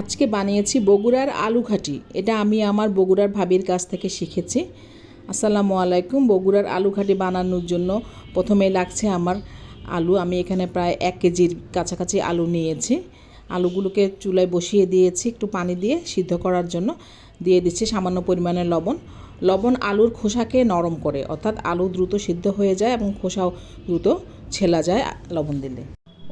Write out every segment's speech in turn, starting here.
আজকে বানিয়েছি বগুড়ার আলু ঘাটি এটা আমি আমার বগুড়ার ভাবির কাছ থেকে শিখেছি। আসসালামু আলাইকুম। বগুড়ার আলু ঘাটি বানানোর জন্য প্রথমে লাগছে আমার আলু। আমি এখানে প্রায় এক কেজির কাছাকাছি আলু নিয়েছি। আলুগুলোকে চুলায় বসিয়ে দিয়েছি একটু পানি দিয়ে সিদ্ধ করার জন্য। দিয়ে দিচ্ছি সামান্য পরিমাণে লবণ। লবণ আলুর খোসাকে নরম করে, অর্থাৎ আলু দ্রুত সিদ্ধ হয়ে যায় এবং খোসাও দ্রুত ছেলা যায় লবণ দিলে।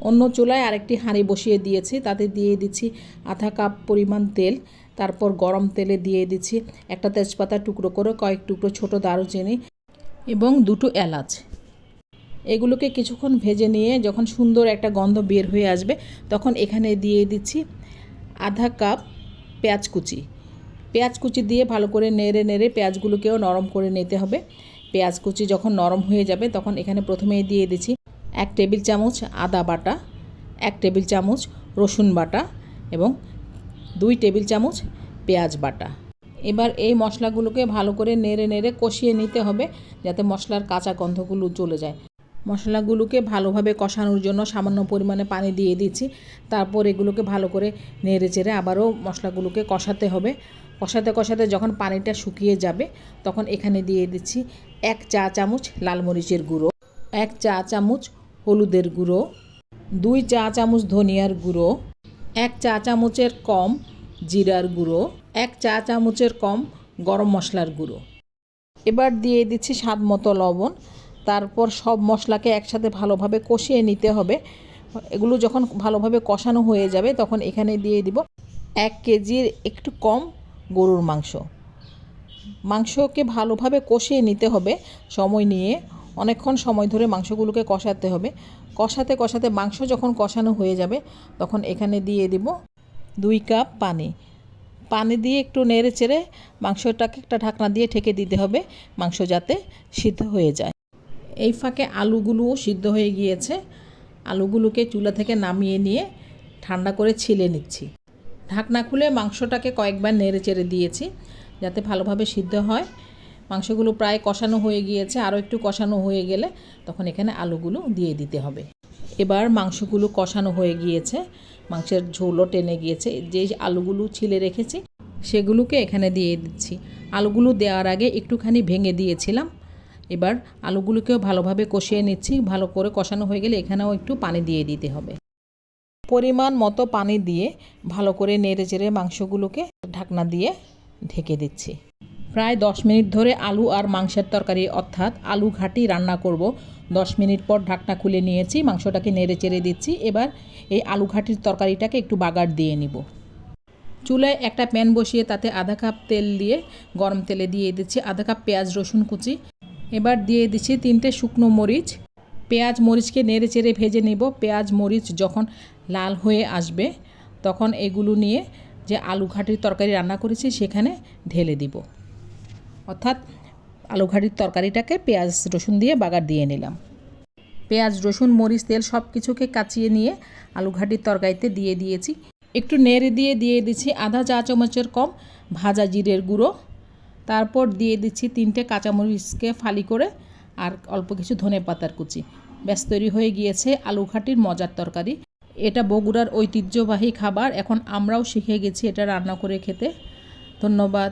অন্য চুলায় আরেকটি হাঁড়ি বসিয়ে দিয়েছি, তাতে দিয়ে দিচ্ছি আধা কাপ পরিমাণ তেল, তারপর গরম তেলে দিয়ে দিচ্ছি একটা তেজপাতা টুকরো করে কয়েক টুকরো ছোট দারুচিনি এবং দুটো এলাচ। এগুলোকে কিছুক্ষণ ভেজে নিয়ে যখন সুন্দর একটা গন্ধ বের হয়ে আসবে, তখন এখানে দিয়ে দিচ্ছি আধা কাপ পেঁয়াজ কুচি। পেঁয়াজ কুচি দিয়ে ভালো করে নেড়ে নেড়ে পেঁয়াজগুলোকেও নরম করে নিতে হবে। পেঁয়াজ কুচি যখন নরম হয়ে যাবে, তখন এখানে প্রথমেই দিয়ে দিচ্ছি এক টেবিল চামচ আদা বাটা, এক টেবিল চামচ রসুন বাটা এবং দুই টেবিল চামচ পেঁয়াজ বাটা। এবার এই মশলাগুলোকে ভালো করে নেড়ে নেড়ে কষিয়ে নিতে হবে যাতে মশলার কাঁচা গন্ধগুলো চলে যায়। মশলাগুলোকে ভালোভাবে কষানোর জন্য সামান্য পরিমাণে পানি দিয়ে দিচ্ছি। তারপর এগুলোকে ভালো করে নেড়ে চেড়ে আবারও মশলাগুলোকে কষাতে হবে। কষাতে কষাতে যখন পানিটা শুকিয়ে যাবে, তখন এখানে দিয়ে দিচ্ছি এক চা চামচ লাল মরিচের গুঁড়ো, এক চা চামচ হলুদের গুঁড়ো, দুই চা চামচ ধনিয়ার গুঁড়ো, এক চা চামচের কম জিরার গুঁড়ো, এক চা চামচের কম গরম মশলার গুঁড়ো। এবার দিয়ে দিচ্ছি স্বাদ মতো লবণ। তারপর সব মশলাকে একসাথে ভালোভাবে কষিয়ে নিতে হবে। এগুলো যখন ভালোভাবে কষানো হয়ে যাবে, তখন এখানে দিয়ে দিব এক কেজির একটু কম গরুর মাংস। মাংসকে ভালোভাবে কষিয়ে নিতে হবে সময় নিয়ে। অনেকক্ষণ সময় ধরে মাংসগুলোকে কষাতে হবে। কষাতে কষাতে মাংস যখন কষানো হয়ে যাবে, তখন এখানে দিয়ে দিব দুই কাপ পানি। পানি দিয়ে একটু নেড়ে চেড়ে মাংসটাকে একটা ঢাকনা দিয়ে ঠেকে দিতে হবে, মাংস যাতে সিদ্ধ হয়ে যায়। এই ফাঁকে আলুগুলোও সিদ্ধ হয়ে গিয়েছে। আলুগুলোকে চুলা থেকে নামিয়ে নিয়ে ঠান্ডা করে ছিলে নিচ্ছি। ঢাকনা খুলে মাংসটাকে কয়েকবার নেড়ে চেড়ে দিয়েছি, যাতে ভালোভাবে সিদ্ধ হয়। মাংসগুলো প্রায় কষানো হয়ে গিয়েছে আরও একটু কষানো হয়ে গেলে তখন এখানে আলুগুলো দিয়ে দিতে হবে। এবার মাংসগুলো কষানো হয়ে গিয়েছে, মাংসের ঝোলও টেনে গিয়েছে। যে আলুগুলো ছিলে রেখেছি, সেগুলোকে এখানে দিয়ে দিচ্ছি। আলুগুলো দেওয়ার আগে একটুখানি ভেঙে দিয়েছিলাম। এবার আলুগুলোকেও ভালোভাবে কষিয়ে নিচ্ছি। ভালো করে কষানো হয়ে গেলে এখানেও একটু পানি দিয়ে দিতে হবে। পরিমাণ মতো পানি দিয়ে ভালো করে নেড়ে চেড়ে মাংসগুলোকে ঢাকনা দিয়ে ঢেকে দিচ্ছি। প্রায় দশ মিনিট ধরে আলু আর মাংসের তরকারি, অর্থাৎ আলু ঘাটি রান্না করব। দশ মিনিট পর ঢাকনা খুলে নিয়েছি, মাংসটাকে নেড়ে চেড়ে দিচ্ছি। এবার এই আলু ঘাটির তরকারিটাকে একটু বাগার দিয়ে নিব। চুলায় একটা প্যান বসিয়ে তাতে আধা কাপ তেল দিয়ে গরম তেলে দিয়ে দিচ্ছি আধা কাপ পেঁয়াজ, রসুন কুচি। এবার দিয়ে দিচ্ছি তিনটে শুকনো মরিচ। পেঁয়াজ মরিচকে নেড়ে চেড়ে ভেজে নেব। পেঁয়াজ মরিচ যখন লাল হয়ে আসবে, তখন এগুলো নিয়ে যে আলু ঘাটির তরকারি রান্না করেছি, সেখানে ঢেলে দিব। অর্থাৎ আলু ঘাটির তরকারিটাকে পেঁয়াজ, রসুন দিয়ে বাগার দিয়ে নিলাম। পেঁয়াজ, রসুন, মরিচ, তেল সব কিছুকে কাচিয়ে নিয়ে আলু ঘাটির তরকারিতে দিয়ে দিয়েছি। একটু নেড়ে দিয়ে দিয়ে দিচ্ছি আধা চা চামচের কম ভাজা জিরের গুঁড়ো। তারপর দিয়ে দিচ্ছি তিনটে কাঁচামরিচকে ফালি করে আর অল্প কিছু ধনে পাতার কুচি। ব্যাস, তৈরি হয়ে গিয়েছে আলু ঘাটির মজার তরকারি। এটা বগুড়ার ঐতিহ্যবাহী খাবার। এখন আমরাও শিখে গেছি এটা রান্না করে খেতে। ধন্যবাদ।